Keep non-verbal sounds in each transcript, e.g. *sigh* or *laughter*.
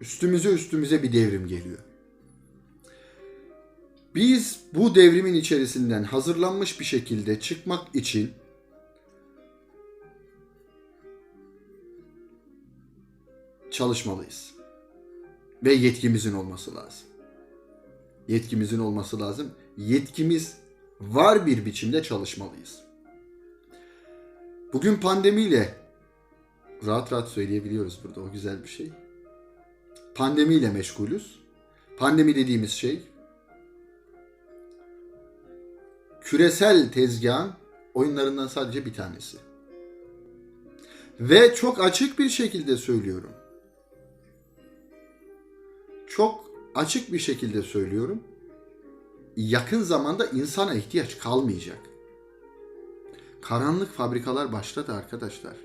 Üstümüze üstümüze bir devrim geliyor. Biz bu devrimin içerisinden hazırlanmış bir şekilde çıkmak için çalışmalıyız. Ve yetkimizin olması lazım. Yetkimizin olması lazım. Yetkimiz var bir biçimde çalışmalıyız. Bugün pandemiyle rahat rahat söyleyebiliyoruz burada. O güzel bir şey. Pandemiyle meşgulüz. Pandemi dediğimiz şey küresel tezgahın oyunlarından sadece bir tanesi. Ve çok açık bir şekilde söylüyorum. Çok açık bir şekilde söylüyorum. Yakın zamanda insana ihtiyaç kalmayacak. Karanlık fabrikalar başladı arkadaşlar.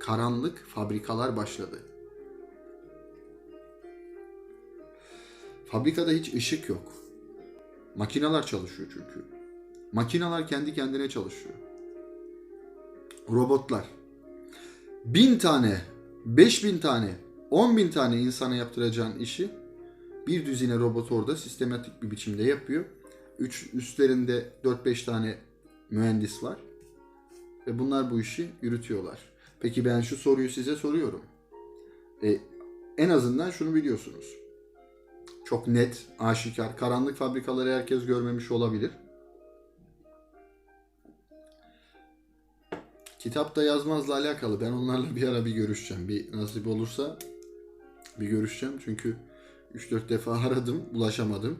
Karanlık fabrikalar başladı. Fabrikada hiç ışık yok. Makineler çalışıyor çünkü. Makineler kendi kendine çalışıyor. Robotlar. Bin tane, beş bin tane, on bin tane insana yaptıracağın işi bir düzine robot orada sistematik bir biçimde yapıyor. Üç, üstlerinde 4-5 tane mühendis var. Ve bunlar bu işi yürütüyorlar. Peki ben şu soruyu size soruyorum. E, en azından şunu biliyorsunuz. Çok net, aşikar. Karanlık fabrikaları herkes görmemiş olabilir. Kitapta yazmazla alakalı. Ben onlarla bir ara bir görüşeceğim. Bir nasip olursa bir görüşeceğim. Çünkü 3-4 defa *laughs* aradım, ulaşamadım.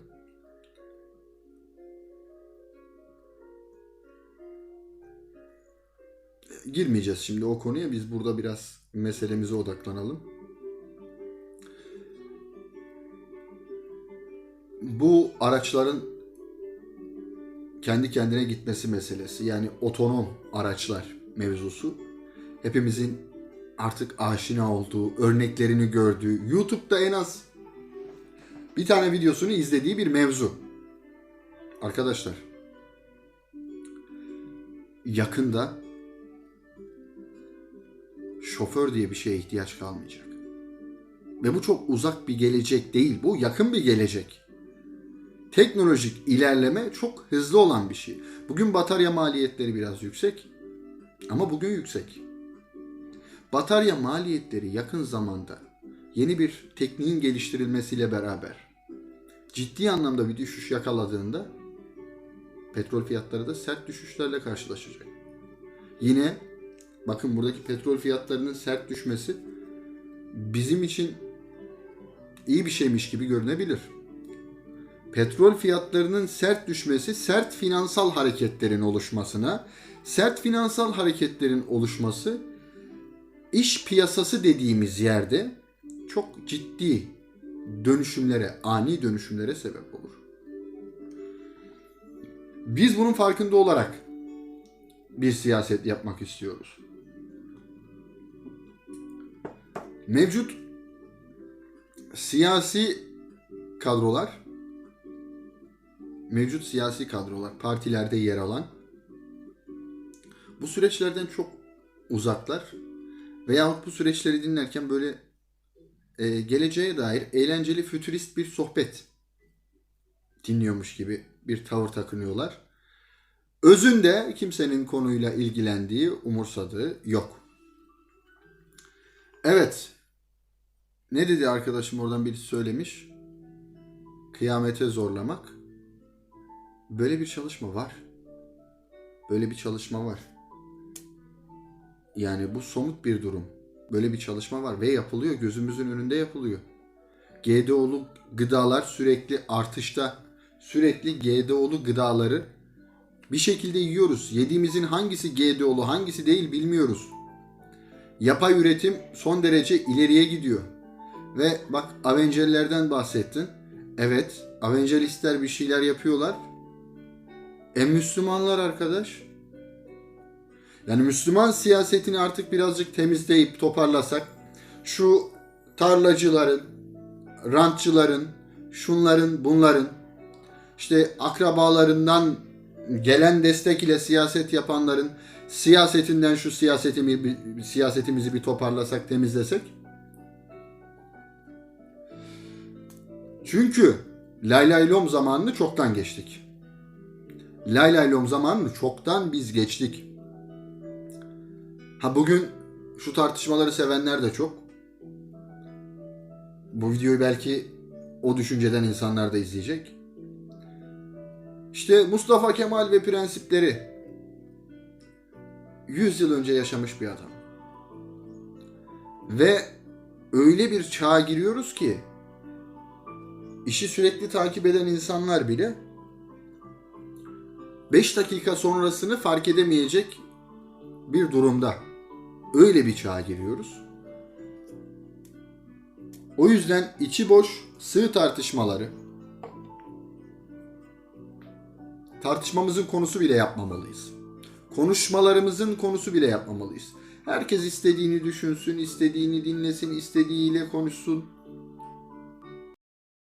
Girmeyeceğiz şimdi o konuya. Biz burada biraz meselemize odaklanalım. Araçların kendi kendine gitmesi meselesi yani otonom araçlar mevzusu hepimizin artık aşina olduğu, örneklerini gördüğü, YouTube'da en az bir tane videosunu izlediği bir mevzu. Arkadaşlar yakında şoför diye bir şeye ihtiyaç kalmayacak. Ve bu çok uzak bir gelecek değil. Bu yakın bir gelecek. Teknolojik ilerleme çok hızlı olan bir şey. Bugün batarya maliyetleri biraz yüksek. Ama bugün yüksek. Batarya maliyetleri yakın zamanda yeni bir tekniğin geliştirilmesiyle beraber ciddi anlamda bir düşüş yakaladığında petrol fiyatları da sert düşüşlerle karşılaşacak. Yine bakın buradaki petrol fiyatlarının sert düşmesi bizim için iyi bir şeymiş gibi görünebilir. Petrol fiyatlarının sert düşmesi sert finansal hareketlerin oluşmasına, sert finansal hareketlerin oluşması iş piyasası dediğimiz yerde çok ciddi dönüşümlere, ani dönüşümlere sebep olur. Biz bunun farkında olarak bir siyaset yapmak istiyoruz. Mevcut siyasi kadrolar, mevcut siyasi kadrolar, partilerde yer alan bu süreçlerden çok uzaklar veyahut bu süreçleri dinlerken böyle e, geleceğe dair eğlenceli fütürist bir sohbet dinliyormuş gibi bir tavır takınıyorlar. Özünde kimsenin konuyla ilgilendiği, umursadığı yok. Evet. Ne dedi arkadaşım oradan birisi söylemiş? Kıyamete zorlamak. Böyle bir çalışma var. Böyle bir çalışma var. Yani bu somut bir durum. Böyle bir çalışma var ve yapılıyor. Gözümüzün önünde yapılıyor. GDO'lu gıdalar sürekli artışta. Sürekli GDO'lu gıdaları bir şekilde yiyoruz. Yediğimizin hangisi GDO'lu, hangisi değil bilmiyoruz. Yapay üretim son derece ileriye gidiyor. Ve bak Avenger'lerden bahsettin. Evet, Avengeristler bir şeyler yapıyorlar. E Müslümanlar arkadaş. Yani Müslüman siyasetini artık birazcık temizleyip toparlasak şu tarlacıların, rantçıların, şunların, bunların işte akrabalarından gelen destek ile siyaset yapanların siyasetinden şu siyasetimi, siyasetimizi bir toparlasak, temizlesek Çünkü lay lay lom zamanını çoktan geçtik. Lay lay lom zamanını çoktan biz geçtik. Ha bugün şu tartışmaları sevenler de çok. Bu videoyu belki o düşünceden insanlar da izleyecek. İşte Mustafa Kemal ve prensipleri 100 yıl önce yaşamış bir adam. Ve öyle bir çağa giriyoruz ki işi sürekli takip eden insanlar bile 5 dakika sonrasını fark edemeyecek bir durumda. Öyle bir çağa giriyoruz. O yüzden içi boş sığ tartışmaları tartışmamızın konusu bile yapmamalıyız. Konuşmalarımızın konusu bile yapmamalıyız. Herkes istediğini düşünsün, istediğini dinlesin, istediğiyle konuşsun.